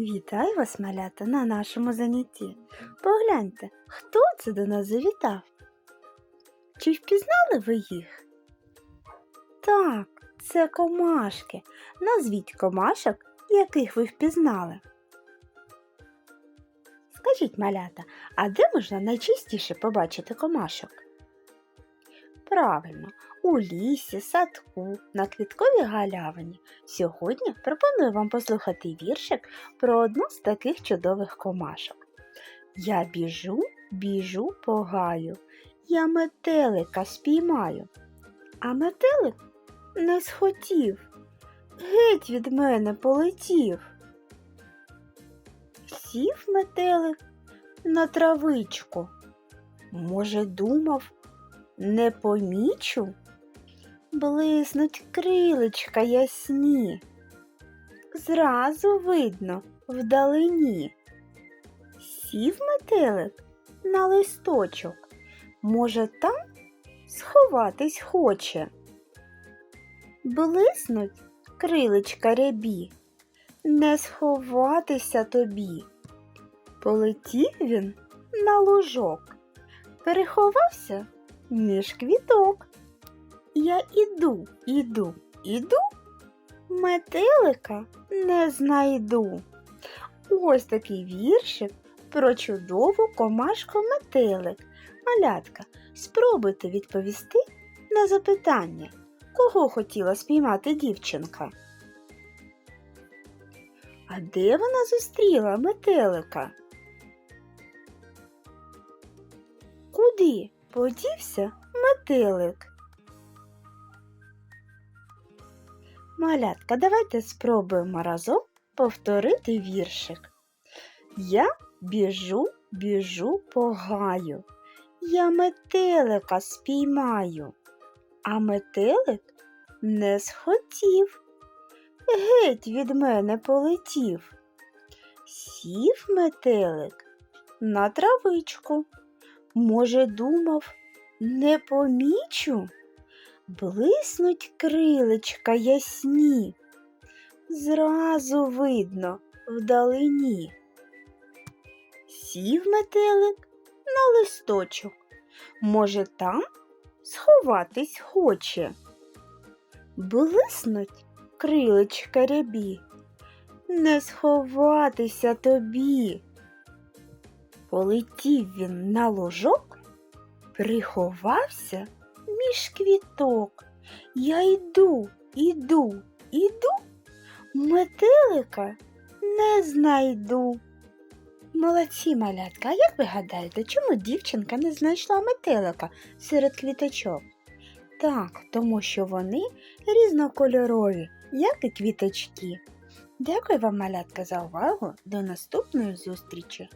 Вітаю вас, малята, на нашому занятті. Погляньте, хто це до нас завітав? Чи впізнали ви їх? Так, це комашки. Назвіть комашок, яких ви впізнали. Скажіть, малята, а де можна найчастіше побачити комашок? Правильно, у лісі, садку, на квітковій галявині. Сьогодні пропоную вам послухати віршик про одну з таких чудових комашок. Я біжу, біжу по гаю, я метелика спіймаю. А метелик не схотів, геть від мене полетів. Сів метелик на травичку. Може, думав, не помічу? Блиснуть крилечка ясні. Зразу видно вдалині. Сів метелик на листочок. Може, там сховатись хоче. Блиснуть крилечка рябі, не сховатися тобі. Полетів він на лужок, переховався між квіток. Я іду, іду, іду, метелика не знайду. Ось такий віршик про чудову комашку метелик. Малятка, спробуйте відповісти на запитання, кого хотіла спіймати дівчинка. А де вона зустріла метелика? Куди подівся метелик? Малятка, давайте спробуємо разом повторити віршик. Я біжу, біжу по гаю. Я метелика спіймаю, а метелик не схотів. Геть від мене полетів. Сів метелик на травичку. Може, думав, не помічу? Блиснуть крилечка ясні, зразу видно вдалині. Сів метелик на листочок, може, там сховатись хоче. Блиснуть крилечка рябі, не сховатися тобі. Полетів він на ложок, приховався між квіток. Я йду, іду, іду, метелика не знайду. Молодці, малятка, а як ви гадаєте, чому дівчинка не знайшла метелика серед квіточок? Так, тому що вони різнокольорові, як і квіточки. Дякую вам, малятка, за увагу. До наступної зустрічі!